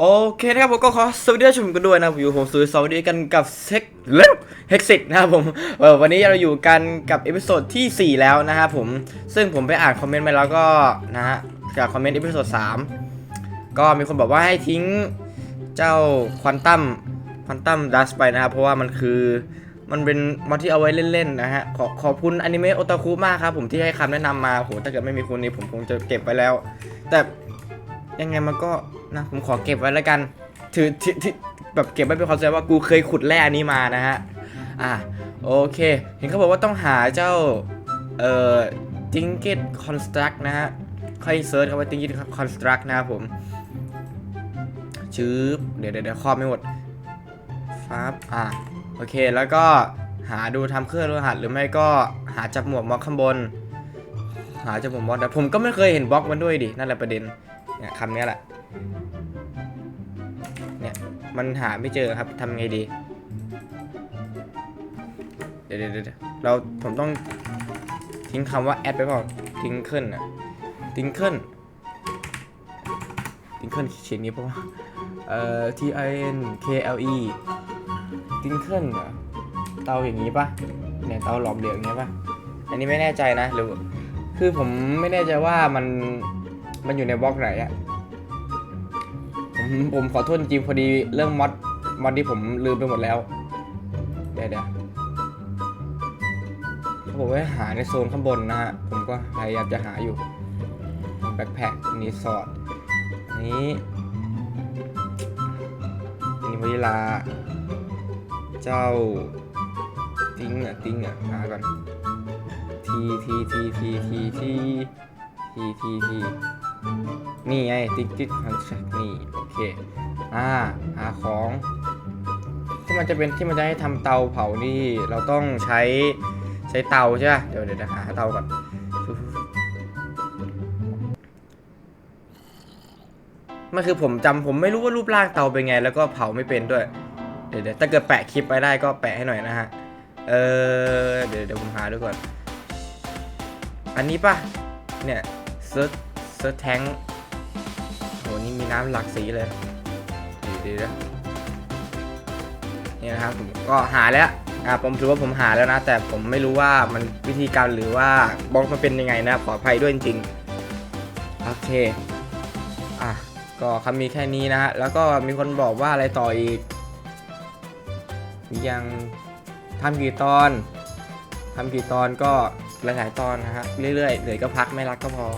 โอเคนะครับผมก็ขอสวัสดีท่านผู้ชมกันด้วยนะผมอยู่ผมสุยสวัสดีกันกับเซ็กเล็เฮกซิกนะครับผมวันนี้เราอยู่กันกับเอพิโซดที่ 4 แล้วนะครับผมซึ่งผมไปอ่านคอมเมนต์ไปแล้วก็นะฮะจากคอมเมนต์เอพิโซด3ก็มีคนบอกว่าให้ทิ้งเจ้าควอนตัมควอนตัมดัสไปนะครับเพราะว่ามันคือมันเป็นมอดที่เอาไว้เล่นๆนะฮะขอขอบคุณอนิเมะโอตาคุมากครับผมที่ให้คำแนะนำมาโหถ้าเกิดไม่มีคุณนี้ผมคงจะเก็บไว้แล้ว แต่ ยังไงมันก็นะผมขอเก็บไว้แล้วกัน ถือที่ที่แบบเก็บไว้เป็นคอนเซ็ปต์ว่ากูเคยขุดแร่อันนี้มานะฮะอะโอเค เห็นเขาบอกว่าต้องหาเจ้าเอ่อจิงกิ t คอนสตรักนะฮะค่อยเซิร์ชคำว่าจิงกิ t คอนสตรักนะครับผมชืบเดี๋ยวเดี๋ยวเดี๋ยวข้อไม่หมดฟับอะโอเคแล้วก็หาดูทำเครื่องรหัสหรือไม่ก็หาจับหมวกม็อกข้างบน หาจับหมวกม็อกแต่ผมก็ไม่เคยเห็นบล็อกมันด้วยดินั่นแหละประเด็น เนี่ยคำนี้แหละ เนี่ยมันหาไม่เจอครับทำไงดี เดี๋ยวเดี๋ยวเราผมต้องทิ้งคำว่าแอดไปเปล่าทิ้งขึ้นอะทิ้งขึ้นทิ้งขึ้นเขียนนี้ปะวะเอ่อ T I N K L E ทิ้งขึ้นเหรอเตาอย่างนี้ปะเนี่ยเตาหลอมเหลวอย่างเงี้ยปะอันนี้ไม่แน่ใจนะหรือคือผมไม่แน่ใจว่ามัน มันอยู่ในบล็อกไหนอะผมผมขอโทษจริงๆพอดีเรื่องมอดมอดที่ผมลืมไปหมดแล้ว เดี๋ยวเดี๋ยวเขาบอกว่าให้หาในโซนข้างบนนะฮะ ผมก็พยายามจะหาอยู่ แบ็คแพคนีสอดอันนี้อันนี้วานิลา เจ้า ติ้งอะ ติ้งอะ หาก่อนทีทีทีทีทีทีทีทีที นี่ไงติ๊กติ๊กคอนแทคนี่โอเคอ่าหาของที่มันจะเป็นที่มันจะให้ทำเตาเผานี่เราต้องใช้ใช้เตาใช่ป่ะเดี๋ยวเดี๋ยวหาเตาก่อนมันคือผมจำผมไม่รู้ว่ารูปร่างเตาเป็นไง แล้วก็เผาไม่เป็นด้วย เดี๋ยวเดี๋ยวถ้าเกิดแปะคลิปไปได้ก็แปะให้หน่อยนะฮะเออเดี๋ยวเดี๋ยวผมหาดูก่อน อันนี้ปะเนี่ยเซิร์ช เซิร์แทงโหนี่มีน้ำหลากสีเลยดีดี๋ยวเดี๋ยนี่นะครับผมก็หาแล้วอ่าผมถือว่าผมหาแล้วนะ แต่ผมไม่รู้ว่ามันวิธีการหรือว่าบล็อกมันเป็นยังไงนะขออภัยด้วยจริงโอเคอะก็คำมีแค่นี้นะฮะแล้วก็มีคนบอกว่าอะไรต่ออีก ยังทำกี่ตอนทำกี่ตอนก็หลายๆตอนนะฮะเรื่อยๆเหนื่อยก็พักไม่รักก็พอ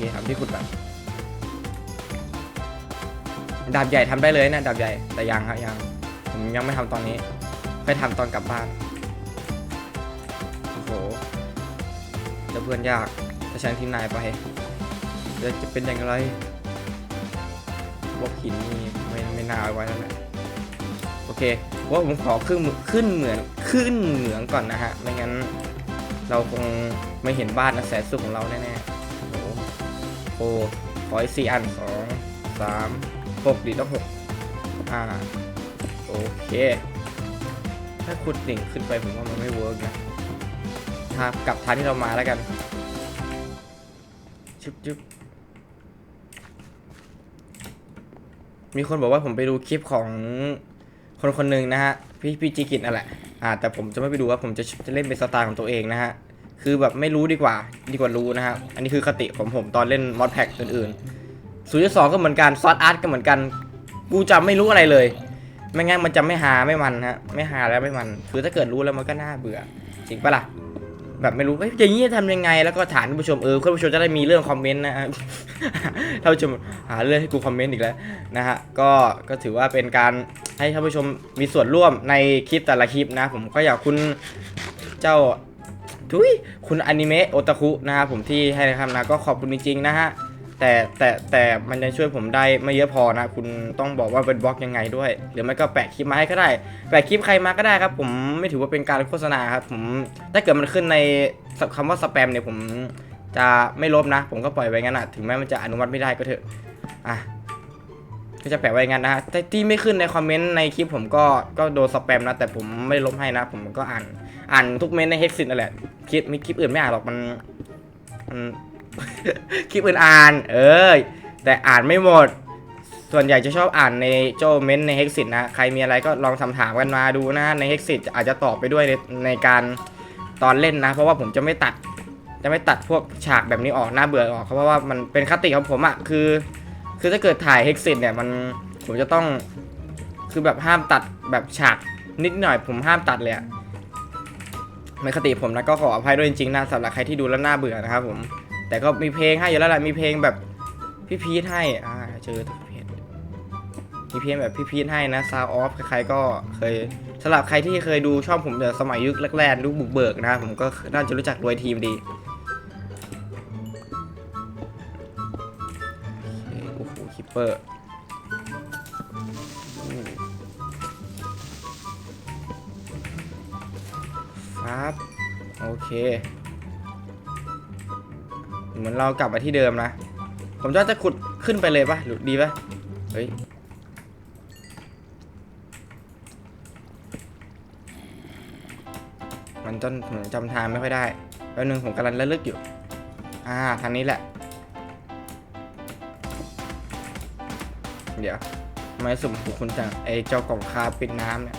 เคทำที่ขุดแบบดาบใหญ่ทำได้เลยนะดาบใหญ่แต่ยังครับยังผมยังไม่ทำตอนนี้ค่อยทำตอนกลับบ้านโอ้โหจะเพื่อนยากถ้าฉันทิ้งนายไปจะจะเป็นอย่างไรบล็อกหินนี่ไม่ไม่น่าเอาไว้แล้วแหละโอเคว่าผมขอขึ้นขึ้นเหมือนขึ้นเหนืองก่อนนะฮะไม่งั้นเราคงไม่เห็นบ้านอันแสสุขของเราแน่ๆ โอ้โหโอ้ขออีกสี่อันสองสามหกดีต้องหกอ่าโอเค ถ้าขุดดิ่งขึ้นไปผมว่ามันไม่เวิร์กนะทางกลับทางที่เรามาแล้วกันชึบชึบมีคนบอกว่าผมไปดูคลิปของคนคนหนึ่งนะฮะ พี่พี่จิกิตนั่นแหละ อ่า แต่ผมจะไม่ไปดูว่าผมจะจะเล่นเป็นสไตล์ของตัวเองนะฮะ คือแบบไม่รู้ดีกว่า ดีกว่ารู้นะฮะอันนี้คือคติของผมตอนเล่นมอดแพ็กอื่นๆศูนย์สองก็เหมือนกันซอสอาร์ตก็เหมือนกัน กูจะไม่รู้อะไรเลย ไม่งั้นมันจะไม่หาไม่มันฮะ ไม่หาแล้วไม่มัน คือถ้าเกิดรู้แล้วมันก็น่าเบื่อ จริงปะล่ะ แบบไม่รู้เอ้ยอย่างนี้จะทำยังไง แล้วก็ถามท่านผู้ชมเออท่านผู้ชมจะได้มีเรื่องคอมเมนต์นะฮะท่านผู้ชมหาเรื่องให้กูคอมเมนต์อีกแล้วนะฮะ ก็ ก็ถือว่าเป็นการให้ท่านผู้ชมมีส่วนร่วมในคลิปแต่ละคลิปนะ ผมก็อยากคุณเจ้า ทุยคุณอนิเมะโอตาคุนะครับผมที่ให้คำนะก็ขอบคุณจริงๆนะฮะแต่แต่แต่มันจะช่วยผมได้ไม่เยอะพอนะ คุณต้องบอกว่าเป็นบล็อกยังไงด้วย หรือไม่ก็แปะคลิปมาให้ก็ได้ แปะคลิปใครมาก็ได้ครับ ผมไม่ถือว่าเป็นการโฆษณาครับผมถ้าเกิดมันขึ้นในคำว่าสแปมเนี่ยผมจะไม่ลบนะ ผมก็ปล่อยไว้งั้นนะถึงแม้มันจะอนุมัติไม่ได้ก็เถอะอะก็จะแปะไว้งั้นนะฮะแต่ที่ไม่ขึ้นในคอมเมนต์ในคลิปผมก็ก็โดนสแปมนะแต่ผมไม่ลบให้นะ ผมก็อ่านอ่านทุกเมนต์ในเฮกซินนั่นแหละ คลิปมีคลิปอื่นไม่อ่านหรอกมันมัน คลิปอื่นอ่าน เออแต่อ่านไม่หมด ส่วนใหญ่จะชอบอ่านในโจเมนในเฮกซิตนะ ใครมีอะไรก็ลองทำถามกันมาดูนะในเฮกซิตอาจจะตอบไปด้วยในในการตอนเล่นนะ เพราะว่าผมจะไม่ตัด จะไม่ตัดพวกฉากแบบนี้ออกน่าเบื่อออกเพราะว่ามันเป็นคติของผมอะคือ คือถ้าเกิดถ่ายเฮกซิตเนี่ยมันผมจะต้อง คือแบบห้ามตัดแบบฉากนิดหน่อยผมห้ามตัดเลยอะ ในคติผมนะก็ขออภัยด้วยจริงๆนะสำหรับใครที่ดูแล้วน่าเบื่อนะครับผม แต่ก็มีเพลงให้อยู่แล้วแหละมีเพลงแบบพี่พีทให้อ่าเจอตัวเพจมีเพลงแบบพี่พีทให้นะซาวออฟใครๆก็เคยสำหรับใครที่เคยดูช่องผมแต่สมัยยุคแรกๆยุคบุกเบิกนะผมก็น่าจะรู้จักรวยทีมดีโอ้โหคิปเปอร์ ครับโอเค เหมือนเรากลับมาที่เดิมนะ ผมจะจะขุดขึ้นไปเลยปะหรือดีปะเฮ้ยมันจนผมจำทางไม่ค่อยได้แป๊บนึงผมกำลังระลึกอยู่ อ่า ทางนี้แหละ เดี๋ยวไม่สุ่มถูกคุณจังไอเจ้ากล่องคาปิดน้ำเนี่ย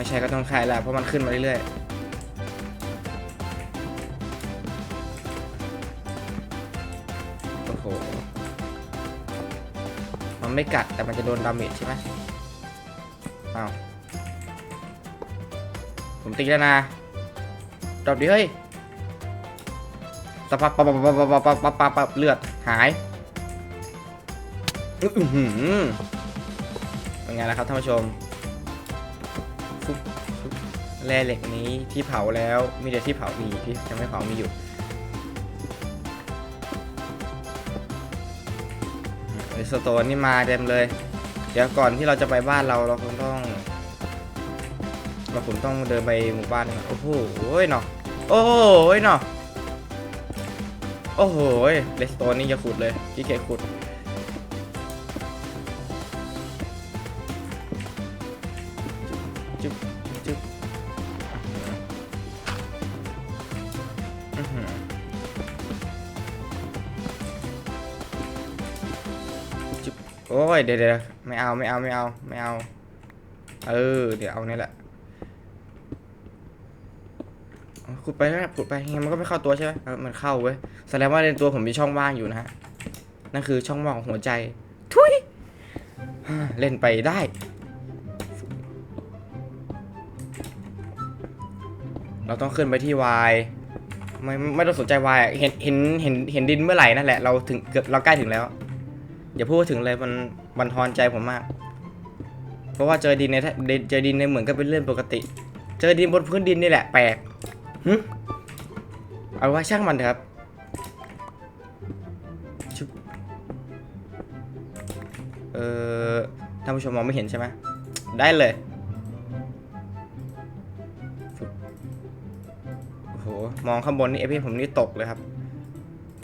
ไม่ใช่ก็ต้องคายแล้วเพราะมันขึ้นมาเรื่อยๆ โอ้โห มันไม่กัดแต่มันจะโดนดาเมจใช่ไหมอ้าว ผมตีแล้วนะดรอปดิเฮ้ยสักพักปั๊บปับปับปับปับปับปับปับเลือดหายอือหือเป็นไงล่ะครับท่านผู้ชม แร่เหล็กนี้ที่เผาแล้วมีแต่ที่เผามีที่ยังไม่เผามีอยู่ไอสโตนนี่มาเต็มเลย เดี๋ยวก่อนที่เราจะไปบ้านเราเราคงต้องเราผมต้องเดินไปหมู่บ้านก่อนโอ้โหเนาะโอ้โหเนาะโอ้โหเลสโตนนี่จะขุดเลยที่เคขุด เดี๋ยวเดี๋ยวไม่เอาไม่เอาไม่เอาไม่เอา เออ เดี๋ยวเอานี่แหละขุดไปแล้วขุดไปยังมันก็ไม่เข้าตัวใช่ไหมมันเข้าเว้ยแสดงว่าในตัวผมมีช่องว่างอยู่นะฮะนั่นคือช่องว่างของหัวใจทุยเล่นไปได้เราต้องขึ้นไปที่ Y ไม่ไม่ต้องสนใจ Y อะเห็นเห็นเห็นเห็นดินเมื่อไหร่นั่นแหละเราถึงเกือบเราใกล้ถึงแล้ว อย่าพูดถึงเลยมันบันทอนใจผมมาก เพราะว่าเจอดินในเจอดินในเหมือนก็เป็นเรื่องปกติ เจอดินบนพื้นดินนี่แหละแปลกหึเอาไว่าช่างมันเถอะครับเออท่านผู้ชมมองไม่เห็นใช่ไหมได้เลยโอ้โหมองข้างบนนี่เอฟผมนี่ตกเลยครับ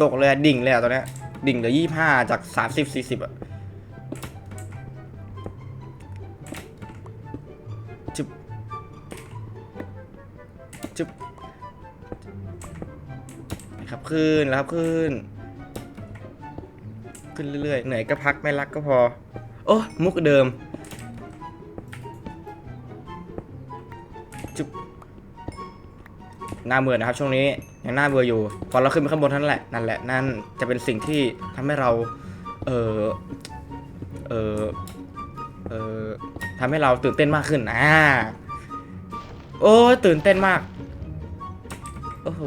ตกเลยดิ่งเลยอะตอนนี้ ดิ่งเหลือยี่ห้าจากสามสิบสี่สิบอะจุบจุบครับขึ้นแล้วครับขึ้น ขึ้นเรื่อยๆเหนื่อยก็พักไม่รักก็พอ โอ้มุกเดิมจุ๊บน่าเบื่อนะครับช่วงนี้ ยังน่าเบื่ออยู่ พอเราขึ้นไปข้างบนนั่นแหละนั่นแหละนั่นจะเป็นสิ่งที่ทำให้เรา เออเออเออทำให้เราตื่นเต้นมากขึ้นอ่าโอ้ตื่นเต้นมากโอ้โห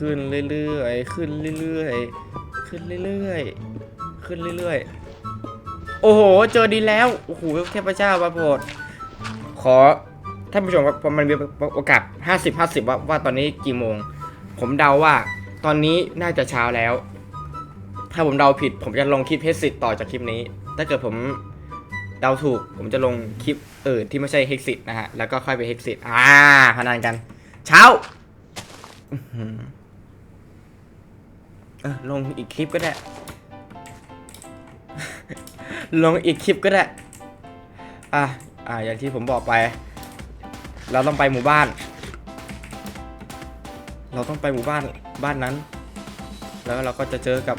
ขึ้นเรื่อยๆ ขึ้นเรื่อยๆ ขึ้นเรื่อยๆ ขึ้นเรื่อยๆ โอ้โห เจอดีแล้ว โอ้โหเทพเจ้ามาโปรดขอท่านผู้ชมครับพอมันมีโอกาส 50 50 ว่าว่าตอนนี้กี่โมง ผมเดาว่าตอนนี้น่าจะเช้าแล้ว ถ้าผมเดาผิด ผมจะลงคลิปเฮสิตต่อจากคลิปนี้ ถ้าเกิดผมเดาถูก ผมจะลงคลิปอื่นที่ไม่ใช่เฮกซิตนะฮะ แล้วก็ค่อยไปเฮกซิตอ่าพนันกัน เช้า เออลงอีกคลิปก็ได้ ลงอีกคลิปก็ได้ อะอะอย่างที่ผมบอกไป เราต้องไปหมู่บ้าน เราต้องไปหมู่บ้านบ้านนั้น แล้วเราก็จะเจอกับ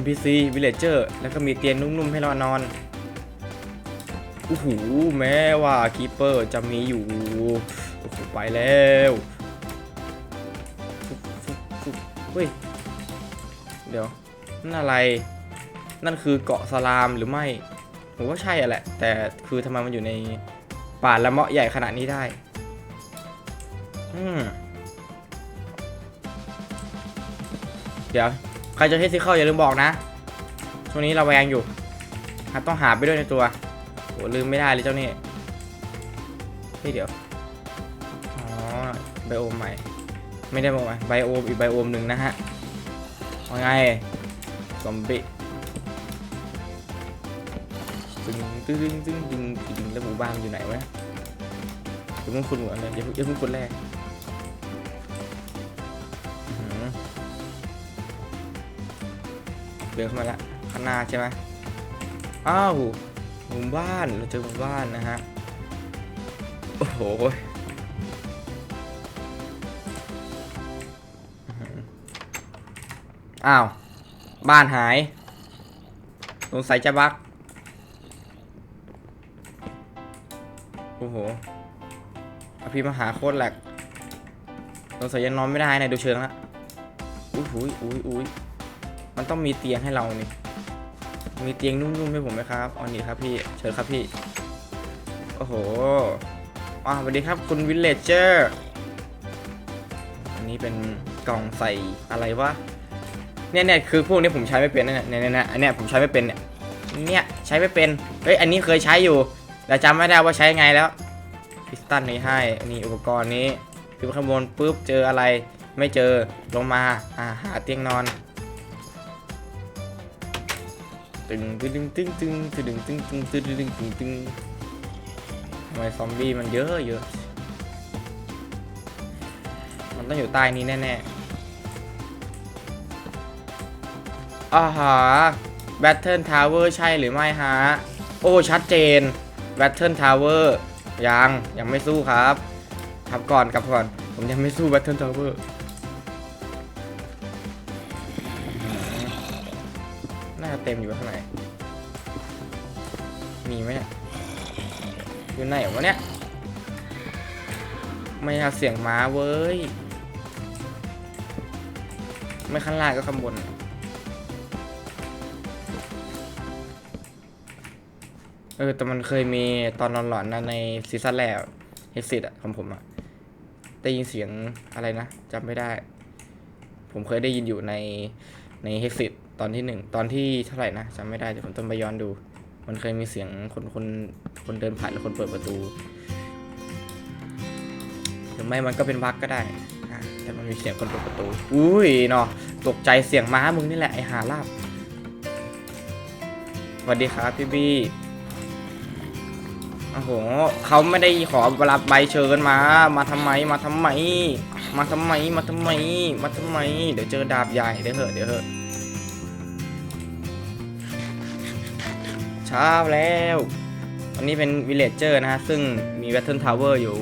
NPC Villager แล้วก็มีเตียงนุ่มๆให้เรานอนโอ้โหแม้ว่าคีเปอร์จะมีอยู่โอ้โหไปแล้วเฮ้ย เดี๋ยวนั่นอะไร นั่นคือเกาะสลามหรือไม่ผมว่าใช่อะแหละ แต่คือทำไมมันอยู่ในป่าละเมาะใหญ่ขนาดนี้ได้ อืมเดี๋ยว ใครจะเทสซิเคิลอย่าลืมบอกนะ ช่วงนี้เราแวงอยู่ต้องหาไปด้วยในตัวโหลืมไม่ได้เลยเจ้านี่เฮ้ยเดี๋ยว อ๋อ ไบโอมใหม่ ไม่ได้บอกว่าไบโอมอีกไบโอมหนึ่งนะฮะ ว่าไง ซอมบี้ตึงตึงตึงตึงตึงตึงแล้วหมู่บ้านอยู่ไหนวะอย่าเพิ่งคุณหัวเลยย่าเพิ่งอย่าเพิ่งคุณแรกเดินเข้ามาละข้างหน้าใช่ไหมอ้าวหมู่บ้านเราเจอหมู่บ้านนะฮะ โอ้โห อ้าว บ้านหาย สงสัยจะบักโอ้โหอภิมหาโคตรแหลกสงสัยยังนอนไม่ได้นะดูเชิงละอุ้ยอุ้ยอุ้ยอุ้ยมันต้องมีเตียงให้เรานี่ มีเตียงนุ่มๆให้ผมไหมครับอ๋อนี่ครับพี่ เชิญครับพี่ โอ้โหอ่าสวัสดีครับคุณวิลเลจเจอร์ อันนี้เป็นกล่องใส่อะไรวะ เนี่ยเนี่ยคือพวกนี้ผมใช้ไม่เป็นนะเนี่ยเนี่ยเนี่ยอันเนี้ยผมใช้ไม่เป็นเนี่ยเนี่ยใช้ไม่เป็นเฮ้ยอันนี้เคยใช้อยู่แต่จำไม่ได้ว่าใช้ไงแล้วพิสตันนี้ให้นี่อุปกรณ์นี้คือข้างบนปุ๊บเจออะไร ไม่เจอลงมาอ่าหาเตียงนอนตึงตึงตึงตึงตึงตึงตึงตึงตึงตึงตึงตึงทำไมซอมบี้มันเยอะเยอะมันต้องอยู่ใต้นี้แน่ๆ อ่าฮะแบทเทิลทาวเวอร์ใช่หรือไม่ฮะ โอ้ ชัดเจนแบทเทิลทาวเวอร์ยัง ยังไม่สู้ครับทับก่อนกับก่อน ผมยังไม่สู้แบทเทิลทาวเวอร์น่าจะเต็มอยู่ข้างในมีไหมเนี่ยอยู่ไหนวะเนี่ย ไม่เอาเสียงม้าเว้ย ไม่ข้างล่างก็ข้างบน เออแต่มันเคยมีตอนนอนหลอนนะในซีซั่นแรกเฮกซิตอะของผมอะได้ยินเสียงอะไรนะจำไม่ได้ ผมเคยได้ยินอยู่ในในเฮกซิตตอนที่หนึ่งตอนที่เท่าไหร่นะจำไม่ได้เดี๋ยวผมต้องไปย้อนดู มันเคยมีเสียงคนคนคนเดินผ่านหรือคนเปิดประตูหรือไม่มันก็เป็นบั๊กก็ได้แต่มันมีเสียงคนเปิดประตู อุ้ยเนาะตกใจเสียงม้ามึงนี่แหละไอหาลาบสวัสดีครับพี่บี้ โอ้โหเขาไม่ได้ขอรับใบเชิญมา มาทำไม มาทำไม มาทำไม มาทำไม มาทำไม เดี๋ยวเจอดาบใหญ่เดี๋ยวเหอะเดี๋ยวเหอะเช้าแล้วอันนี้เป็นวิลเลจเจอร์นะฮะ ซึ่งมีแบทเทิลทาวเวอร์อยู่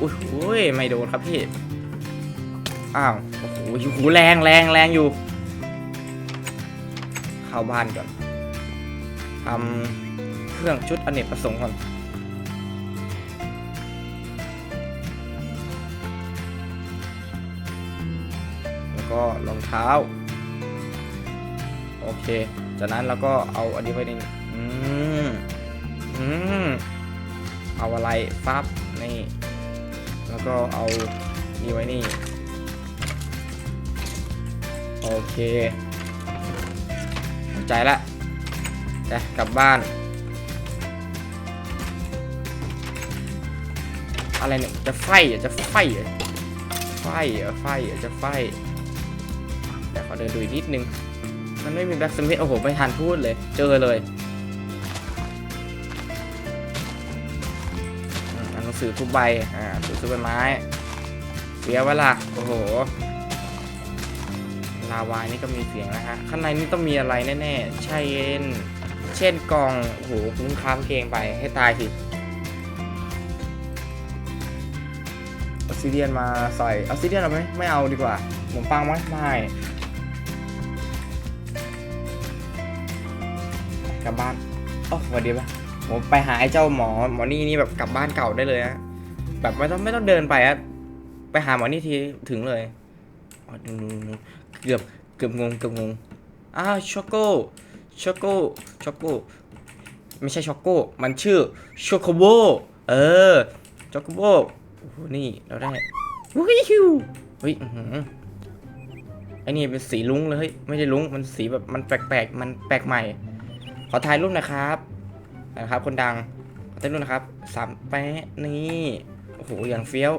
อุ้ยอุ้ยไม่โดนครับพี่ อ้าว โอ้โหหูแรงแรงแรงอยู่ เข้าบ้านก่อนทำ เครื่องชุดอเนกประสงค์ก่อนแล้วก็รองเท้า โอเค จากนั้นเราก็เอาอันนี้ไว้ในอืมอืมเอาอะไรฟับนี่ แล้วก็เอานี่ไว้นี่ โอเค ใจละไปกลับบ้าน อะไรเนี่ย จะไฟเหรอจะไฟเหรอไฟเหรอไฟเหรอจะไฟแต่ขอเดินดูอีกนิดนึง มันไม่มีแบ็กสมิธโอ้โห ไม่ทันพูดเลย เจอเลยอืมอ่านหนังสือทุกใบ อ่าหนังสือใบไม้ เสียววล่ะโอ้โห ลาวานี่ก็มีเสียงนะฮะ ข้างในนี่ต้องมีอะไรแน่ๆ ใช่เอ็นเช่นกองโอ้โหคุ้มค้ามเกงไปให้ตายสิ ซิเดียนมาใส่เออซิเดียนเอาไหมไม่เอาดีกว่าขนมปังไหมไม่กลับบ้านโอ้สวัสดีปะผมไปหาไอ้เจ้าหมอหมอนี่นี่แบบกลับบ้านเก่าได้เลยนะแบบไม่ต้องไม่ต้องเดินไปอะไปหาหมอนี่ทีถึงเลยเกือบเกือบงงเกือบงงอ้าวช็อกโกช็อกโกช็อกโกไม่ใช่ช็อกโกมันชื่อช็อกโกโบเออช็อกโกโบ โอ้โหนี่เราได้วิวเฮ้ยอื้อหือไอ้นี่เป็นสีลุ้งเลยเฮ้ยไม่ใช่ลุ้งมันสีแบบมันแปลกๆมันแปลกใหม่ ขอถ่ายรูปหนะครับนะครับ คนดังขอถ่ายรูปนะครับสามแปะนี่โอ้โหอย่างเฟี้ยว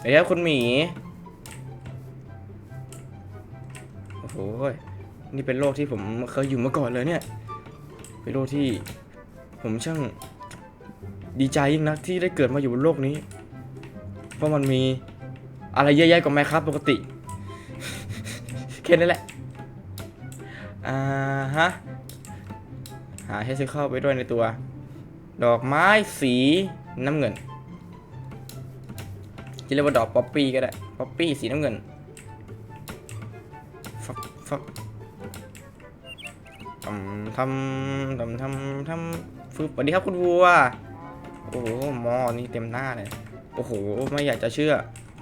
เดี๋ยวคุณหมีโอ้โหนี่เป็นโลกที่ผมเคยอยู่มาก่อนเลยเนี่ย เป็นโลกที่ผมช่าง ดีใจยิ่งนักที่ได้เกิดมาอยู่บนโลกนี้ เพราะมันมีอะไรเยอะแยะกว่าไหมครับปกติ แค่นั้นแหละ อ่าฮะ หาเฮซิเข้าไปด้วยในตัว ดอกไม้สีน้ำเงินจะเรียกว่าดอกป๊อปปี้ก็ได้ ป๊อปปี้สีน้ำเงิน ฟักฟักทำทำทำทำทำฟึบสวัสดีครับคุณวัว โอ้โหมอนี่เต็มหน้าเลยโอ้โห ไม่อยากจะเชื่อ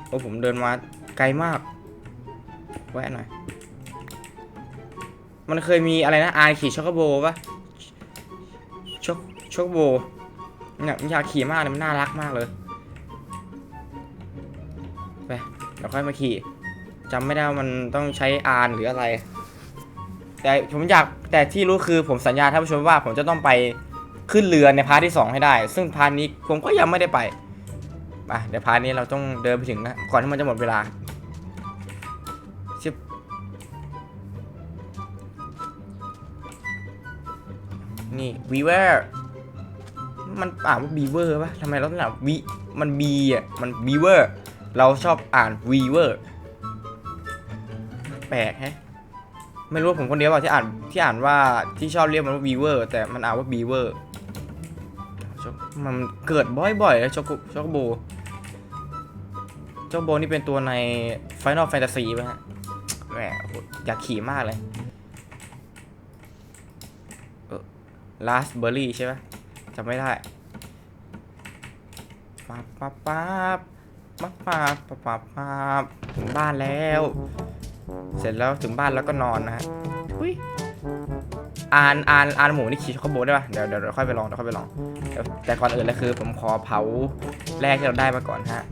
โอ้ผมเดินมาไกลมาก แวะหน่อย มันเคยมีอะไรนะอายขี่ช็อกโกโบปะช็อกช็อกโกโบเนี่ยอยากขี่มากเลยมันน่ารักมากเลยไปเดี๋ยวค่อยมาขี่จำไม่ได้ว่ามันต้องใช้อานหรืออะไร แต่ผมอยากแต่ที่รู้คือผมสัญญาท่านผู้ชมว่าผมจะต้องไป ขึ้นเรือในพาร์ทที่ 2 ให้ได้ ซึ่งพาร์ทนี้ผมก็ยังไม่ได้ไปไปเดี๋ยวพาร์ทนี้เราต้องเดินไปถึงนะก่อนที่มันจะหมดเวลาชิบนี่วีเวอร์มันอ่านว่าบีเวอร์ปะทำไมเราต้องอ่านวีมันบีอะมันบีเวอร์เราชอบอ่านวีเวอร์แปลกแฮะไม่รู้ผมคนเดียวเปล่าที่อ่านที่อ่านว่าที่ชอบเรียกมันว่าวีเวอร์แต่มันอ่านว่าบีเวอร์ มันเกิดบ่อยๆแล้วช็อกโกช็อกโบช็อกโบนี่เป็นตัวใน Final Fantasy ป่ะฮะแหมอยากขี่มากเลยลาสเบอร์รี่ใช่ไหมจำไม่ได้ปั๊บปั๊บปั๊บปั๊บปั๊บปั๊บปั๊บปั๊บถึงบ้านแล้ว เสร็จแล้วถึงบ้านแล้วก็นอนนะฮะทุย อ่านอ่านอ่านหมูนี่ขี่ช็อกโกโบได้ปะเดี๋ยวเดี๋ยวค่อยไปลองเดี๋ยวค่อยไปลองเดี๋ยวแต่ก่อนอื่นเลยคือ ผมขอเผาแรกที่เราได้มาก่อนฮะ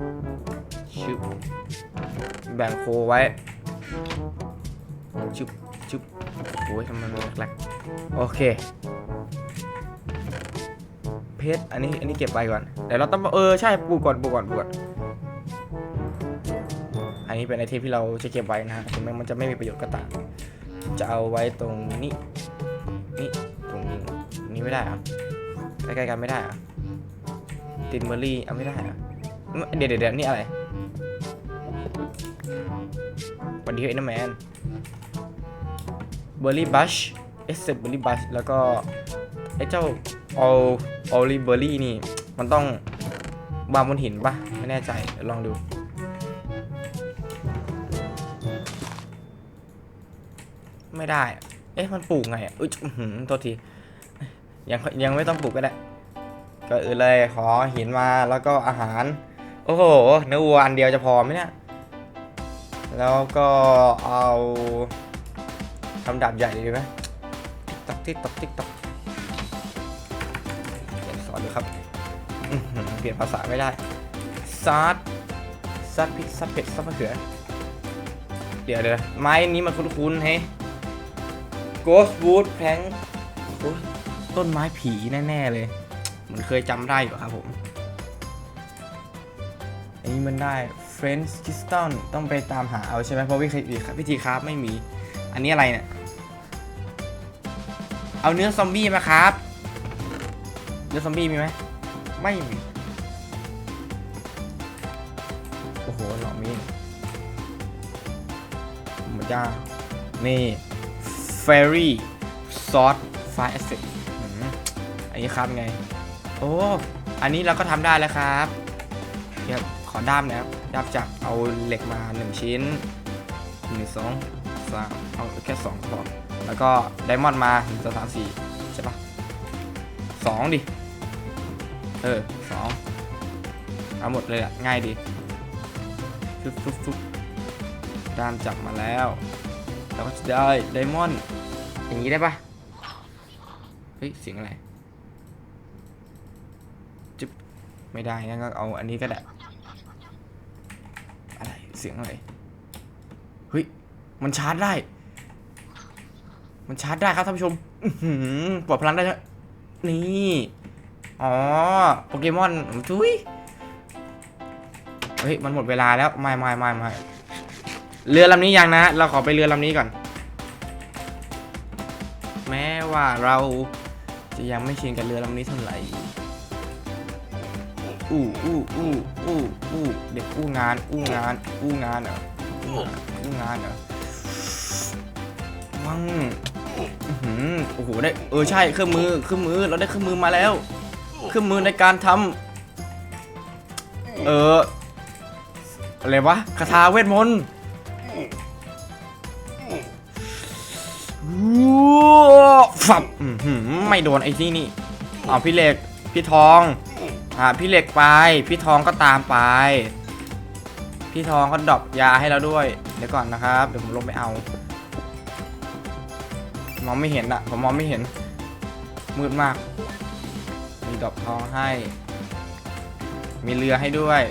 ชุบแบ่งโคไว้ชุบชุบโอ้ยทำไมมันแหลกโอเคเพชรอันนี้อันนี้เก็บไปก่อนเดี๋ยวเราต้องเออใช่ปลูกก่อนปลูกก่อนปลูกก่อนอันนี้เป็นไอเทมที่เราจะเก็บไว้นะฮะถึงแม้มันจะไม่มีประโยชน์ก็ตามจะเอาไว้ตรงนี้ นี้ไม่ได้อะใกล้ๆกันไม่ได้อะตินเบอร์รี่เอาไม่ได้อะเดี๋ยวเดี๋ยวนี่อะไรวันดีเอ็นแมนเบอร์รี่บัชเอสเซเบอร์รี่บัชแล้วก็ไอ้เจ้าออลออลิเบอร์รี่นี่ มันต้องวางบนหินปะไม่แน่ใจลองดูไม่ได้ เอ๊ะ มันปลูกไงอะอุ้ยท้อหือโทษที ยังยังไม่ต้องปลูกก็ได้ ก็อื่นเลยขอหินมาแล้วก็อาหาร โอ้โหเนื้อวัวอันเดียวจะพอไหมเนี่ย แล้วก็เอาทำดาบใหญ่ดีไหมติ๊กตอกติ๊กตอกติ๊กตอกสอนดูครับ เปลี่ยนภาษาไม่ได้ซัดซัดพริกซัดเผ็ดซัดมะเขือ เดี๋ยวเดี๋ยวไม้นี้มันคุ้นๆเฮ้ Ghost Wood Plank ต้นไม้ผีแน่ๆเลย เหมือนเคยจำได้อยู่ครับผม อันนี้มันได้เฟรนช์คริสตัลต้องไปตามหาเอาใช่ไหมเพราะวิธีวิธีครับไม่มี อันนี้อะไรเนี่ย เอาเนื้อซอมบี้มาครับ เนื้อซอมบี้มีไหมไม่มีโอ้โหหลอมีมดจ้านี่เฟรรี่ซอสไฟเอฟเฟกต์ อันนี้ครับไง โอ้ อันนี้เราก็ทำได้แล้วครับเดี๋ยวขอด้ามแล้วด้ามจับเอาเหล็กมาหนึ่งชิ้นหนึ่งสองสามเอาแค่สองพอแล้วก็ไดมอนด์มาหนึ่งสองสามสี่ใช่ปะสองดิ เออสองเอาหมดเลยอะง่ายดีฟึบฟึบฟึบด้ามจับมาแล้วเราก็จะได้ไดมอนด์อย่างนี้ได้ปะเฮ้ยเสียงอะไร จึ๊บ ไม่ได้งั้นก็เอาอันนี้ก็ได้ อะไร เสียงอะไร เฮ้ย มันชาร์จได้ มันชาร์จได้ครับท่านผู้ชมปลดพลังได้ใช่ไหมนี่ อ๋อ โปเกมอนทุยเฮ้ย มันหมดเวลาแล้ว ไม่ไม่ไม่ไม่เรือลำนี้ยังนะ เราขอไปเรือลำนี้ก่อน แม้ว่าเราจะยังไม่ชินกับเรือลำนี้เท่าไหร่ อู้อู้อู้อู้อู้เด็กอู้งาน อู้งาน อู้งานเหรออู้งานเหรอวังอือหือโอ้โหได้เออใช่เครื่องมือเครื่องมือเราได้เครื่องมือมาแล้วเครื่องมือในการทำเอออะไรวะคาถาเวทมนต์ว้าวฝับอื้อหือไม่โดนไอ้ที่นี่อ้าพี่เหล็กพี่ทอง อ่าพี่เหล็กไป พี่ทองก็ตามไป พี่ทองเขาดรอปยาให้เราด้วย เดี๋ยวก่อนนะครับ เดี๋ยวผมลงไปเอา มองไม่เห็นอะผมมองไม่เห็น มืดมาก มีดอกทองให้ มีเรือให้ด้วย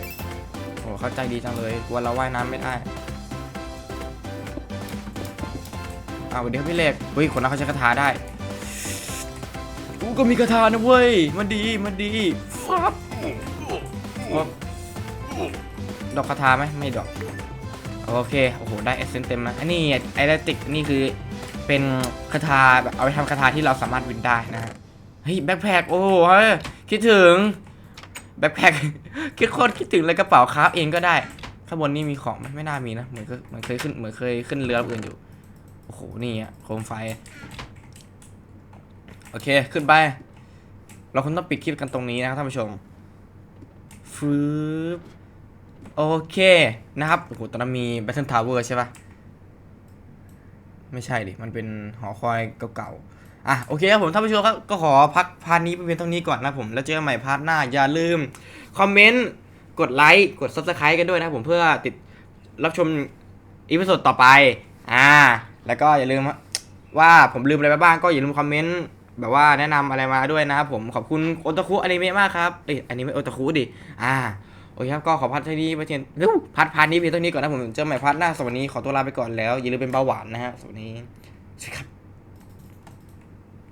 โอ้เข้าใจดีจังเลยกลัวเราว่ายน้ำไม่ได้อ้าวสวัสดีครับพี่เหล็กเฮ้ย คนนั้นเขาใช้คาถาได้ กูก็มีคาถานะเว้ย มันดี มันดี ฟับฟับดอกคาถาไหมไม่ดอก โอเค โอ้โห ได้เอเซนเต็มนะอันนี้ไอเดติกนี่คือเป็นคาถาแบบเอาไปทำคาถาที่เราสามารถวินได้นะฮะเฮ้ยแบ็คแพคโอ้โหคิดถึงแบ็คแพคคิดโคตรคิดถึงเลยกระเป๋าคราฟเองก็ได้ข้างบนนี่มีของไหมไม่น่ามีนะเหมือนเคยเหมือนเคยขึ้นเหมือนเคยขึ้นเรืออื่นอยู่โอ้โหนี่อะโคมไฟ โอเคขึ้นไป เราคงต้องปิดคลิปกันตรงนี้นะครับท่านผู้ชมฟืบโอเคนะครับโอ้โหตอนนั้นมี Battle Tower ใช่ปะไม่ใช่ดิ มันเป็นหอคอยเก่าๆ อะ โอเคครับผมท่านผู้ชมครับก็ขอพักพาร์ทนี้ไปเพียงเท่านี้ก่อนนะผม แล้วเจอกันใหม่พาร์ทหน้า อย่าลืม คอมเมนต์ กดไลค์ กด Subscribe กันด้วยนะผมเพื่อติดรับชมอีพิโซดต่อไป อ่า แล้วก็อย่าลืมว่าผมลืมอะไรไปบ้างก็อย่าลืมคอมเมนต์ แบบว่าแนะนำอะไรมาด้วยนะครับผมขอบคุณโอตาคุอนิเมะมากครับเอ้ยอนิเมะโอตาคุดิอ่าโอเคครับก็ขอพัดที่นี้ไปเทียนเฮ้พัดพาร์ทนี้เพียงเท่านี้ก่อนนะผมเจอใหม่พัดหน้าสวัสดีขอตัวลาไปก่อนแล้วอย่าลืมเป็นเบาหวานนะฮะสวัสดีสวัสดีครับ